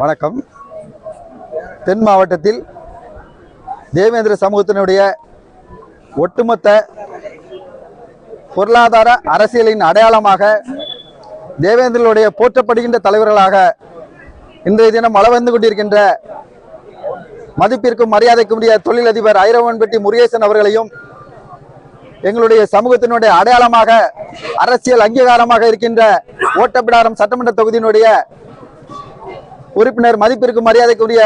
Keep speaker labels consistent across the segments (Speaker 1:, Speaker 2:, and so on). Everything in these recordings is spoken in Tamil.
Speaker 1: வணக்கம். தென் மாவட்டத்தில் தேவேந்திர சமூகத்தினுடைய ஒட்டுமொத்த பொருளாதார அரசியலின் அடையாளமாக தேவேந்திரனுடைய போற்றப்படுகின்ற தலைவர்களாக இன்றைய தினம் மழை வந்து கொண்டிருக்கின்ற மதிப்பிற்கும் மரியாதைக்கும் உரிய தொழிலதிபர் ஐரவன்பட்டி முருகேசன் அவர்களையும் எங்களுடைய சமூகத்தினுடைய அடையாளமாக அரசியல் அங்கீகாரமாக இருக்கின்ற ஓட்டப்பிடாரம் சட்டமன்ற தொகுதியினுடைய உறுப்பினர் மதிப்பிற்கு மரியாதைக்குரிய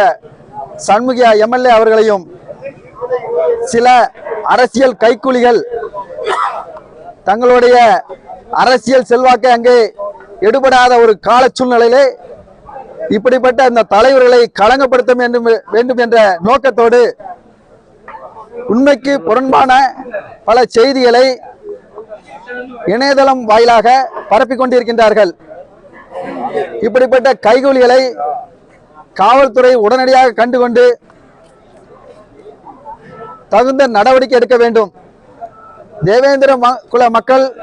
Speaker 1: சண்முகியா எம்எல்ஏ அவர்களையும் சில அரசியல் கைக்கூலிகள் தங்களுடைய அரசியல் செல்வாக்கை அங்கே எடுபடாத ஒரு கால சூழ்நிலையிலே இப்படிப்பட்ட அந்த தலைவர்களை களங்கப்படுத்த வேண்டும் வேண்டும் என்ற நோக்கத்தோடு உண்மைக்கு புறன்பான பல செய்திகளை இணையதளம் வாயிலாக பரப்பிக் கொண்டிருக்கின்றார்கள். இப்படிப்பட்ட கைகூலிகளை காவல்துறை உடனடியாக கண்டுகொண்டு தகுந்த நடவடிக்கை எடுக்க வேண்டும். தேவேந்திர ம- குல மக்கள்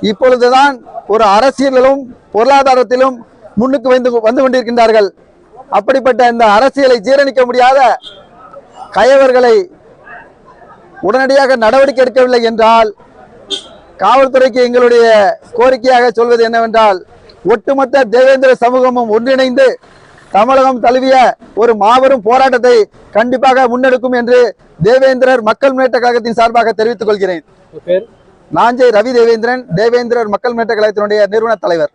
Speaker 1: இப்பொழுதுதான் ஒரு அரசியலிலும் பொருளாதாரத்திலும் முன்னுக்கு வந்து வந்து கொண்டிருக்கின்றார்கள். அப்படிப்பட்ட இந்த அரசியலை ஜீரணிக்க முடியாத கயவர்களை உடனடியாக நடவடிக்கை எடுக்கவில்லை என்றால் காவல்துறைக்கு எங்களுடைய கோரிக்கையாக சொல்வது என்னவென்றால் ஒட்டுமொத்த தேவேந்திர சமூகமும் ஒன்றிணைந்து தமிழகம் தழுவிய ஒரு மாபெரும் போராட்டத்தை கண்டிப்பாக முன்னெடுக்கும் என்று தேவேந்திரர் மக்கள் முன்னேற்ற கழகத்தின் சார்பாக தெரிவித்துக் கொள்கிறேன். நாஞ்சை ரவி தேவேந்திரன் தேவேந்திரர் மக்கள் முன்னேற்ற கழகத்தினுடைய நிறுவன தலைவர்.